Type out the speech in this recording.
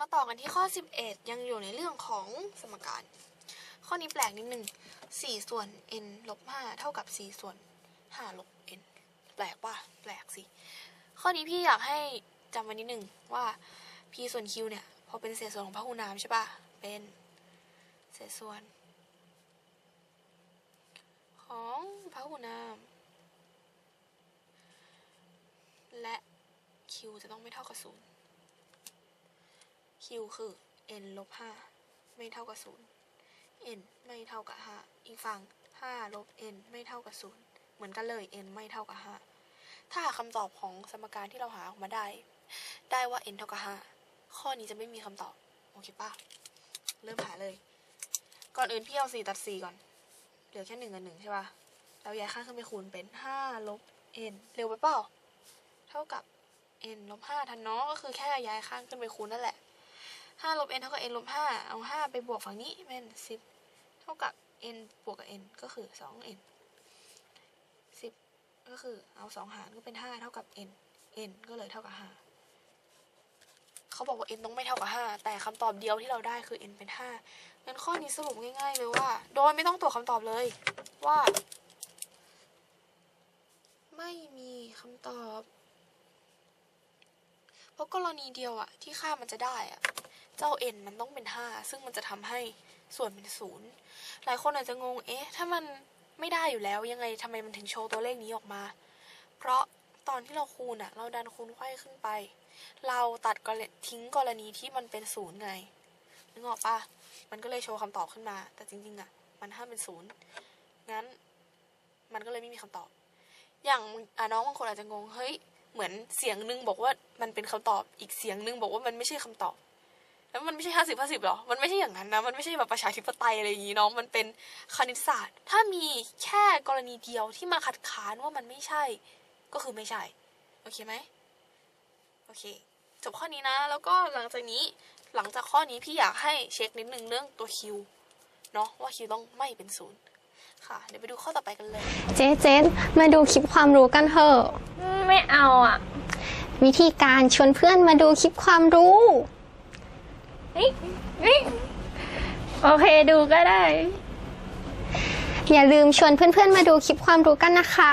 มาต่อกันที่ข้อ 11 ยังอยู่ในเรื่องของสมการ ข้อนี้แปลกนิดนึง4ส่วน n ลบ5เท่ากับ4ส่วน5ลบ n แปลกป่ะแปลกสิ ข้อนี้พี่อยากให้จำไว้นิดนึงว่า p ส่วน q เนี่ย พอเป็นเศษส่วนของพหุนามใช่ป่ะ เป็นเศษส่วน ของพหุนาม และ q จะต้องไม่เท่ากับศูนย์ q คือ n ลบ5ไม่เท่ากับ 0 n ไม่เท่ากับ 5 อีกฝั่ง5ลบ n ไม่เท่ากับ 0 เหมือนกันเลย n ไม่เท่ากับ 5 ถ้าหาคำตอบของสมการที่เราหาออกมาได้ ได้ว่า n เท่ากับ 5 ข้อนี้จะไม่มีคำตอบ โอเคปะเริ่มหาเลย ก่อนอื่นพี่เอา 4 ตัด 4 ก่อน เหลือแค่ 1 กับ 1 ใช่ปะแล้วย้ายข้างขึ้นไปคูณเป็น 5 ลบ n เร็วไปเปล่า เท่ากับ n ลบ5ทันเนาะก็คือแค่ย้ายข้างขึ้นไปคูณนั่นแหละ ห้าลบ n เท่ากับ n ลบห้าเอาห้าไปบวกฝั่งนี้เป็นสิบเท่ากับ n บวกกับ n ก็คือสอง n สิบก็คือเอาสองหารก็เป็นห้าเท่ากับ n n ก็เลยเท่ากับห้าเขาบอกว่า n ต้องไม่เท่ากับห้าแต่คำตอบเดียวที่เราได้คือ n เป็นห้างั้นข้อนี้สรุปง่ายๆเลยว่า โดยไม่ต้องตรวจคำตอบเลยว่า ไม่มีคำตอบ เพราะกรณีเดียวอะที่ค่ามันจะได้อะ เจ้า n มันต้องเป็น 5 ซึ่งมันจะทำให้ส่วนเป็นศูนย์หลายคนอาจจะงง เอ๊ะ ถ้ามันไม่ได้อยู่แล้วยังไงทำไมมันถึงโชว์ตัวเลขนี้ออกมา เพราะตอนที่เราคูณอะเราดันคูณไขว้ขึ้นไป เราตัดกรณีทิ้งกรณีที่มันเป็นศูนย์ไงนึกออกปะมันก็เลยโชว์คำตอบขึ้นมา แต่จริง ๆอะมันห้ามเป็นศูนย์งั้น มันก็เลยไม่มีคำตอบ อย่างอะน้องบางคนอาจจะงง เฮ้ย เหมือนเสียงนึงบอกว่ามันเป็นคำตอบ อีกเสียงนึงบอกว่ามันไม่ใช่คำตอบ แล้วมันไม่ใช่ห้าสิบห้าสิบหรอ มันไม่ใช่อย่างนั้นนะ มันไม่ใช่แบบประชาธิปไตยอะไรอย่างนี้เนาะ มันเป็นคณิตศาสตร์ ถ้ามีแค่กรณีเดียวที่มาคัดค้านว่ามันไม่ใช่ ก็คือไม่ใช่ โอเคไหมโอเค จบข้อนี้นะ แล้วก็หลังจากนี้ หลังจากข้อนี้พี่อยากให้เช็คนิดนึงเรื่องตัวคิวเนาะว่าคิวต้องไม่เป็นศูนย์ค่ะ เดี๋ยวไปดูข้อต่อไปกันเลย เจ๊เจ๊มาดูคลิปความรู้กันเถอะ ไม่เอาอะวิธีการชวนเพื่อนมาดูคลิปความรู้เฮ้ยเฮ้ย โอเคดูก็ได้ อย่าลืมชวนเพื่อนๆมาดูคลิปความรู้กันนะคะ